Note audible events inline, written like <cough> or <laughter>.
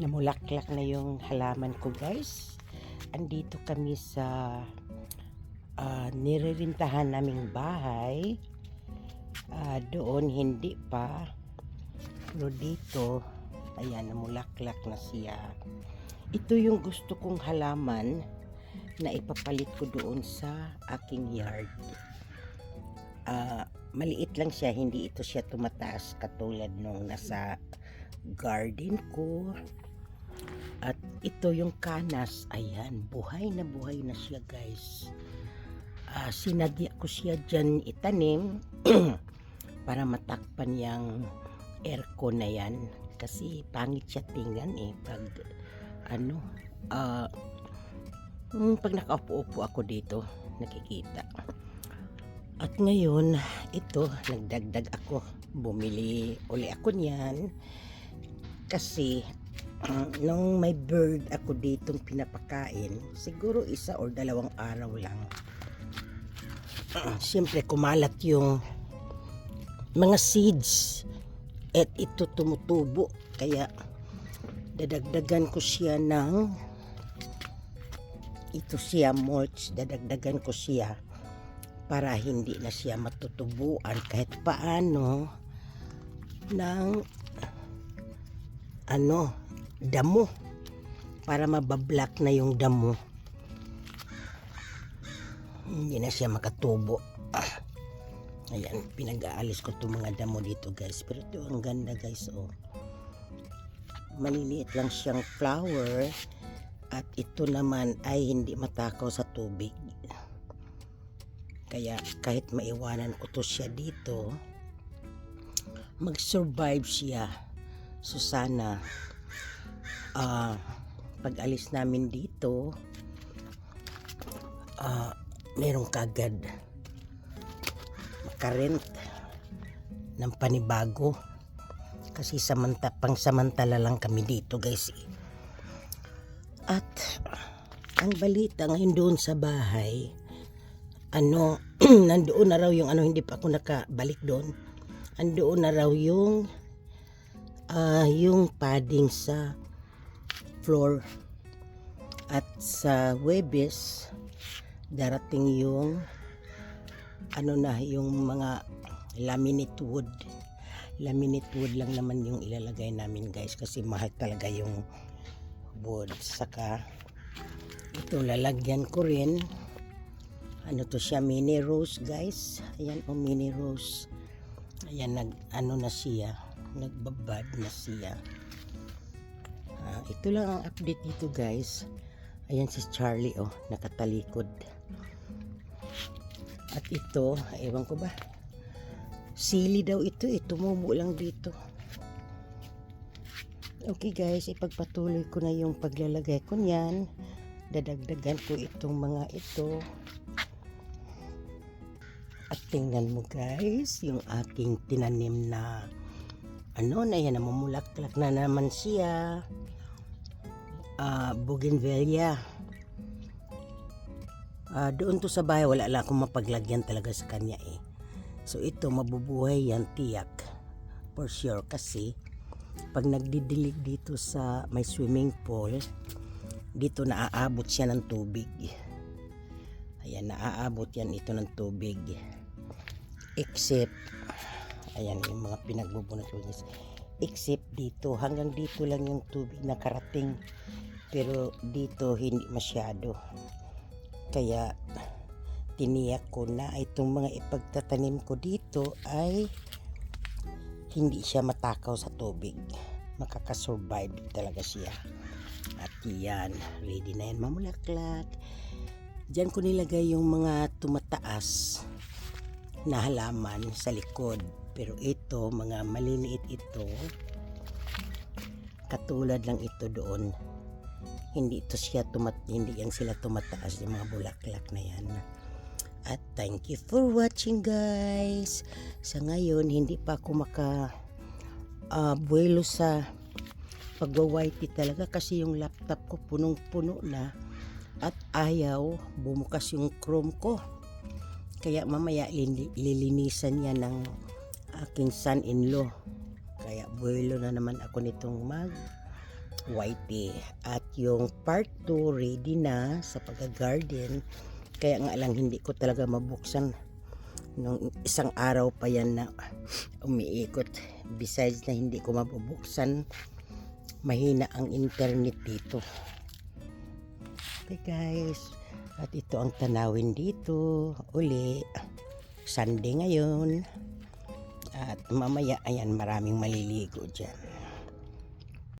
namulaklak na yung halaman ko guys. Andito kami sa uh, niririntahan naming bahay. Ah, doon hindi pa. Pero dito, ayan, namulaklak na siya. Ito yung gusto kong halaman na ipapalit ko doon sa aking yard. Ah, maliit lang siya, hindi ito siya tumataas katulad nung nasa garden ko. At ito yung kanas, ayan, buhay na buhay na siya guys. Ah, sinadya ko siya dyan itanim <clears throat> para matakpan yung aircon na yan. Kasi pangit siya tingnan eh pag ano, mm, pag nakaupo-upo ako dito, nakikita. At ngayon, ito, nagdagdag ako. Bumili uli ako niyan. Kasi, mm, nung may bird ako ditong pinapakain, siguro isa or dalawang araw lang. Siyempre, kumalat yung mga seeds. At ito tumutubo. Kaya, dadagdagan ko siya ng ito siya mulch. Dadagdagan ko siya para hindi na siya matutubuan kahit paano ng ano damo. Para mabablock na yung damo. Hindi na siya makatubo. Ah. ayan pinag-aalis ko itong mga damo dito guys. Pero ito ang ganda guys oh. Maliliit lang siyang flower. At ito naman ay hindi matakaw sa tubig. Kaya kahit maiwanan ko to siya dito, mag-survive siya. So sana ah pag alis namin dito, ah merong kagad makarent ng panibago. Kasi samanta, pang samantala lang kami dito guys. eh. At ang balita ngayon doon sa bahay, ano, <clears throat> nandoon na raw yung ano, hindi pa ako nakabalik doon. Andoon na raw yung ah yung padding sa floor. At sa Webes, darating yung ano na, yung mga laminate wood. Laminate wood lang naman yung ilalagay namin guys kasi mahal talaga yung wood. Saka ito lalagyan ko rin ano to siya mini rose guys ayan o mini rose ayan nag ano na siya nagbabad na siya Ah, ito lang ang update dito guys. Ayan si Charlie oh nakatalikod. At ito ewan ko ba? Sili daw ito eh. Tumubo lang dito. Okay guys ipagpatuloy ko na yung paglalagay ko niyan. Dadagdagan ko itong mga ito. At tingnan mo guys, yung aking tinanim na ano na yan, namumulaklak na naman siya. Ah, bougainvillea. Ah, doon to sa bahay, wala lang akong mapaglagyan talaga sa kanya eh. So ito, mabubuhay yan tiyak. For sure kasi pag nagdidilig dito sa may swimming pool, dito naaabot siya ng tubig. Ayan, naaabot yan ito ng tubig. Except, ayan yung mga pinagbubunot. Except dito, hanggang dito lang yung tubig nakarating. Pero dito hindi masyado. Kaya tiniyak ko na itong mga ipagtatanim ko dito ay hindi siya matakaw sa tubig. Makakasurvive talaga siya. At yan, ready na yan mamulaklak. Diyan ko nilagay yung mga tumataas na halaman sa likod. Pero ito, mga maliliit ito, katulad lang ito doon. Hindi ito siya tumat hindi yan sila tumataas yung mga bulaklak na yan. At thank you for watching guys. Sa ngayon, hindi pa ako maka ah, buwelo sa pagwa-whitey talaga kasi yung laptop ko punong-puno na at ayaw bumukas yung chrome ko. Kaya mamaya lini- lilinisan niya ng aking son-in-law. Kaya buwelo na naman ako nitong mag Whitey. At yung part 2 ready na sa pag-garden. Kaya nga lang hindi ko talaga mabuksan nung isang araw pa yan na umiikot. Besides na hindi ko mabubuksan, mahina ang internet dito. Okay guys, at ito ang tanawin dito. Uli, Sunday ngayon. At mamaya, ayan, maraming maliligo dyan.